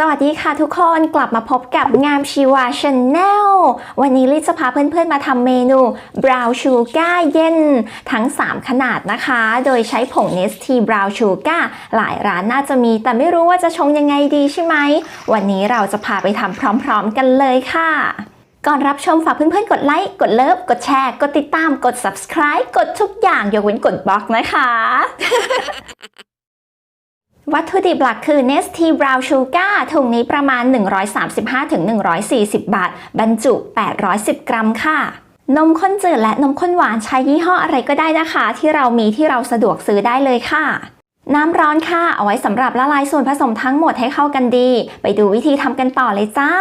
สวัสดีค่ะทุกคนกลับมาพบกับงามชีวาชาแนลวันนี้ลิซจะพาเพื่อนๆมาทำเมนูบราวชูการ์เย็นทั้ง 3 ขนาดนะคะ โดยใช้ผงเนสทีบราวชูการ์หลายร้านน่าจะมี แต่ไม่รู้ว่าจะชงยังไงดีใช่ไหม วันนี้เราจะพาไปทำพร้อมๆกันเลยค่ะก่อนรับชมฝากเพื่อนๆ กดไลค์ กดเลิฟ กดแชร์ กดติดตาม กด subscribe กดทุกอย่างยกเว้นกดบล็อกนะคะ วัตถุดิบหลักคือ Nestea Brown Sugar ถุงนี้ประมาณ 135-140 บาท บรรจุ 810 กรัมค่ะ นมข้นจืดและนมข้นหวานใช้ยี่ห้ออะไรก็ได้นะคะ ที่เรามีที่เราสะดวกซื้อได้เลยค่ะ น้ำร้อนค่ะ เอาไว้สำหรับละลายส่วนผสมทั้งหมดให้เข้ากันดี ไปดูวิธีทำกันต่อเลยจ้า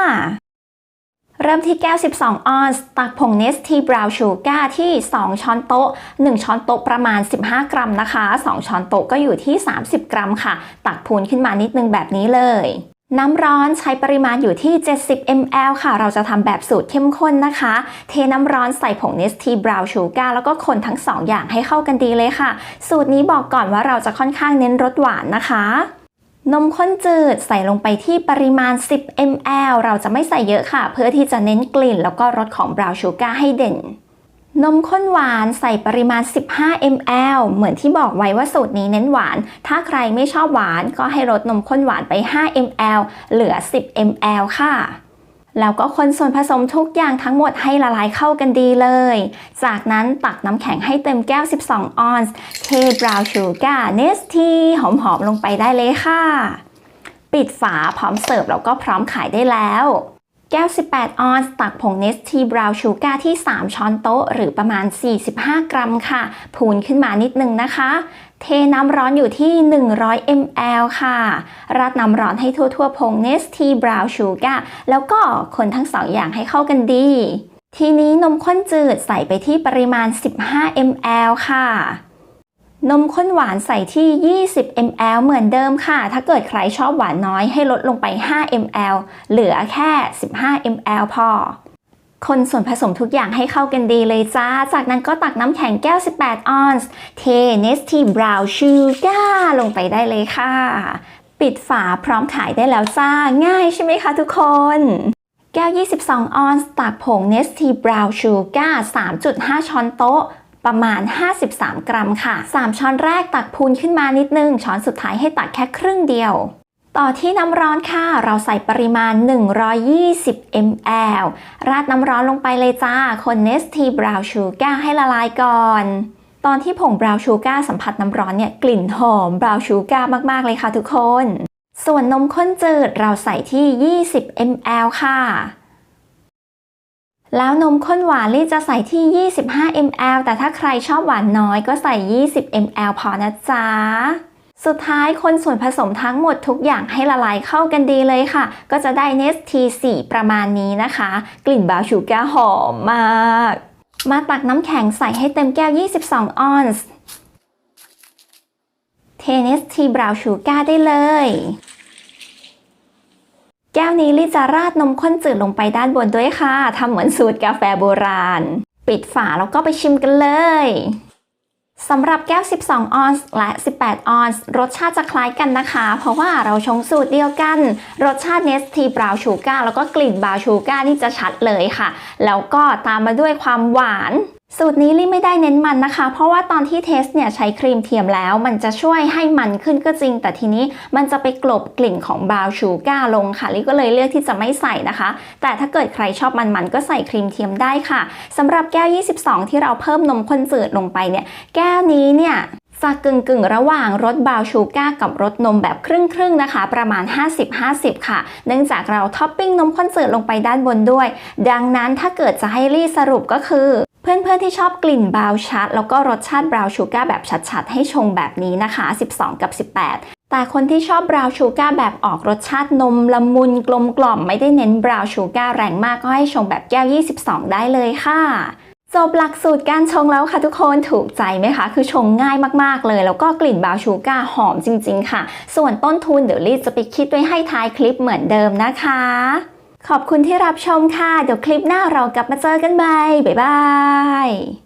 เริ่มที่ แก้ว 12 ออนซ์ ตักผงเนสทีบราวชูการ์ที่ 2 ช้อนโต๊ะ 1 ช้อนโต๊ะประมาณ 15 กรัมนะคะ 2 ช้อนโต๊ะก็อยู่ที่ 30 กรัมค่ะ ตักพูนขึ้นมานิดนึงแบบนี้เลยน้ำร้อนใช้ปริมาณอยู่ที่ 70 ml ค่ะ เราจะทำแบบสูตรเข้มข้นนะคะ เทน้ำร้อนใส่ผงเนสทีบราวชูการ์แล้วก็คนทั้ง2อย่างให้เข้ากันดีเลยค่ะ สูตรนี้บอกก่อนว่าเราจะค่อนข้างเน้นรสหวานนะคะ นมข้นจืดใส่ลงไปที่ปริมาณ 10 ml เราจะไม่ใส่เยอะค่ะ เพื่อที่จะเน้นกลิ่น แล้วก็รสของบราวน์ชูการ์ให้เด่น นมข้นหวานใส่ปริมาณ 15 ml เหมือนที่บอกไว้ว่าสูตรนี้เน้นหวาน ถ้าใครไม่ชอบหวานก็ให้ลดนมข้นหวานไป 5 ml เหลือ 10 ml ค่ะ แล้วก็คนส่วนผสมทุกอย่างทั้งหมดให้ละลายเข้ากันดีเลย จากนั้นตักน้ำแข็งให้เต็มแก้ว 12 ออนซ์ เทบราวน์ชูการ์เนสทีหอมๆลงไปได้เลยค่ะ ปิดฝาพร้อมเสิร์ฟแล้วก็พร้อมขายได้แล้ว แก้ว 18 ออนซ์ ตักผงเนสทีบราวชูการ์ที่ 3 ช้อนโต๊ะ หรือประมาณ 45 กรัมค่ะ พูนขึ้นมานิดนึงนะคะ เทน้ำร้อนอยู่ที่ 100 ml ค่ะ ราดน้ำร้อนให้ทั่วๆผงเนสทีบราวชูการ์แล้วก็คนทั้งสองอย่างให้เข้ากันดี ทีนี้นมข้นจืดใส่ไปที่ปริมาณ 15 ml ค่ะ นมข้นหวานใส่ที่ 20 ml เหมือนเดิมค่ะ ถ้าเกิดใครชอบหวานน้อยให้ลดลงไป 5 ml เหลือแค่ 15 ml พอ คนส่วนผสมทุกอย่างให้เข้ากันดีเลยจ้า จากนั้นก็ตักน้ำแข็งแก้ว 18 ออนซ์ เทเนสทีบราวน์ชูการ์ลงไปได้เลยค่ะ ปิดฝาพร้อมขายได้แล้วจ้า ง่ายใช่ไหมคะทุกคนแก้ว 22 ออนซ์ ตักผงเนสทีบราวน์ชูการ3.5 ช้อนโต๊ะ ประมาณ 53 กรัมค่ะ 3 ช้อนแรกตักพูนขึ้นมานิดนึง ช้อนสุดท้ายให้ตักแค่ครึ่งเดียว ต่อที่น้ำร้อนค่ะ เราใส่ปริมาณ 120 ml ราดน้ำร้อนลงไปเลยจ้า คนเนสทีบราวน์ชูการ์ให้ละลายก่อนตอนที่ผงบราวน์ชูการ์สัมผัสน้ำร้อนเนี่ยกลิ่นหอมบราวน์ชูการ์มาก ๆ เลยค่ะทุกคน ส่วนนมข้นจืดเราใส่ที่ 20 ml ค่ะ แล้วนมข้นหวานลี่จะใส่ที่ 25 ml แต่ถ้าใครชอบหวานน้อยก็ใส่ 20 ml พอนะจ๊ะสุดท้ายคนส่วนผสมทั้งหมดทุกอย่างให้ละลายเข้ากันดีเลยค่ะ ก็จะได้เนสที4ประมาณนี้นะคะ กลิ่นบราวน์ชูกาหอมมาก มาตักน้ำแข็งใส่ให้เต็มแก้ว 22 ออนซ์เทเนสทีบราวน์ชูกาได้เลย แก้วนี้ลี่จะราดนมข้นจืดลงไปด้านบนด้วยค่ะทำเหมือนสูตรกาแฟโบราณ ปิดฝาแล้วก็ไปชิมกันเลยสำหรับแก้ว 12 ออนซ์และ 18 ออนซ์รสชาติจะคล้ายกันนะคะ เพราะว่าเราชงสูตรเดียวกัน รสชาติเนสทีบราวน์ชูการ์แล้วก็กลิ่นบราวน์ชูการ์นี่จะชัดเลยค่ะ แล้วก็ตามมาด้วยความหวาน สูตรนี้ลี่ไม่ได้เน้นมันนะคะ เพราะว่าตอนที่เทสเนี่ยใช้ครีมเทียมแล้ว มันจะช่วยให้มันขึ้นก็จริง แต่ทีนี้มันจะไปกลบกลิ่นของบราวน์ชูการ์ลงค่ะลี่ก็เลยเลือกที่จะไม่ใส่นะคะ แต่ถ้าเกิดใครชอบมันๆก็ใส่ครีมเทียมได้ค่ะสำหรับแก้ว 22 ที่เราเพิ่มนมข้นจืดลงไปเนี่ยแก้วนี้เนี่ยจะกึ่งกึ่งๆระหว่างรสบราวน์ชูการ์กับรสนมแบบครึ่งครึ่งๆนะคะ ประมาณ 50-50 ค่ะ เนื่องจากเราท็อปปิ้งนมข้นจืดลงไปด้านบนด้วย ดังนั้นถ้าเกิดจะให้รีสรุปก็คือ เพื่อนๆที่ชอบกลิ่นบราวชัดแล้วก็รสชาติบราวน์ชูการ์แบบชัดๆ ให้ชงแบบนี้นะคะ 12 กับ 18 แต่คนที่ชอบบราวน์ชูการ์แบบออกรสชาตินมละมุนกลมกล่อมไม่ได้เน้นบราวน์ชูการ์แรงมากก็ให้ชงแบบแก้ว 22 ได้เลยค่ะ จบหลักสูตรการชงแล้วค่ะทุกคนถูกใจไหมคะ คือชงง่ายมากๆเลย แล้วก็กลิ่นบราวน์ชูการ์หอมจริง ๆ ค่ะ ส่วนต้นทุนเดี๋ยวรีดจะไปคิดไว้ให้ท้ายคลิปเหมือนเดิมนะคะ ขอบคุณที่รับชมค่ะ เดี๋ยวคลิปหน้าเรากลับมาเจอกันใหม่บ๊ายบาย